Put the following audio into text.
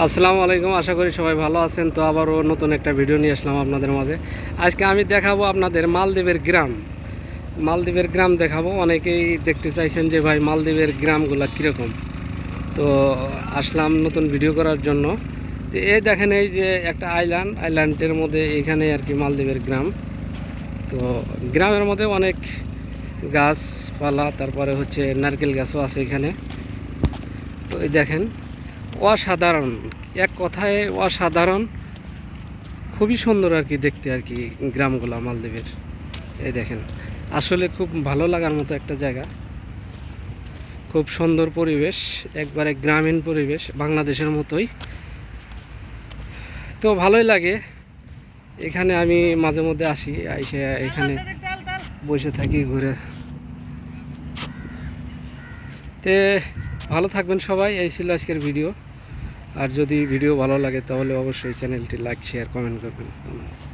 আসসালামু আলাইকুম, আশা করি সবাই ভালো আছেন। তো আবারও নতুন একটা ভিডিও নিয়ে আসলাম আপনাদের মাঝে। আজকে আমি দেখাবো আপনাদের মালদ্বীপের গ্রাম। মালদ্বীপের গ্রাম দেখাবো। অনেকেই দেখতে চাইছেন যে, ভাই, মালদ্বীপের গ্রামগুলো কীরকম? তো আসলাম নতুন ভিডিও করার জন্য। তো এই দেখেন, এই যে একটা আইল্যান্ড, আইল্যান্ডের মধ্যে এখানে আর কি মালদ্বীপের গ্রাম। তো গ্রামের মধ্যে অনেক গাছপালা, তারপরে হচ্ছে নারকেল গাছও আছে এখানে। তো এই দেখেন অসাধারণ। এক কথায় অসাধারণ। খুবই সুন্দর আর কি দেখতে আর কি গ্রামগুলো, মালদ্বীপের। এই দেখেন, আসলে খুব ভালো লাগার মতো একটা জায়গা। খুব সুন্দর পরিবেশ, একবারে গ্রামীণ পরিবেশ, বাংলাদেশের মতোই। তো ভালোই লাগে। এখানে আমি মাঝে মধ্যে আসি, এসে এখানে বসে থাকি, ঘুরে। তে ভালো থাকবেন সবাই, এই ছিল আজকের ভিডিও। আর যদি ভিডিও ভালো লাগে তাহলে অবশ্যই চ্যানেলটি লাইক শেয়ার কমেন্ট করবেন। ধন্যবাদ।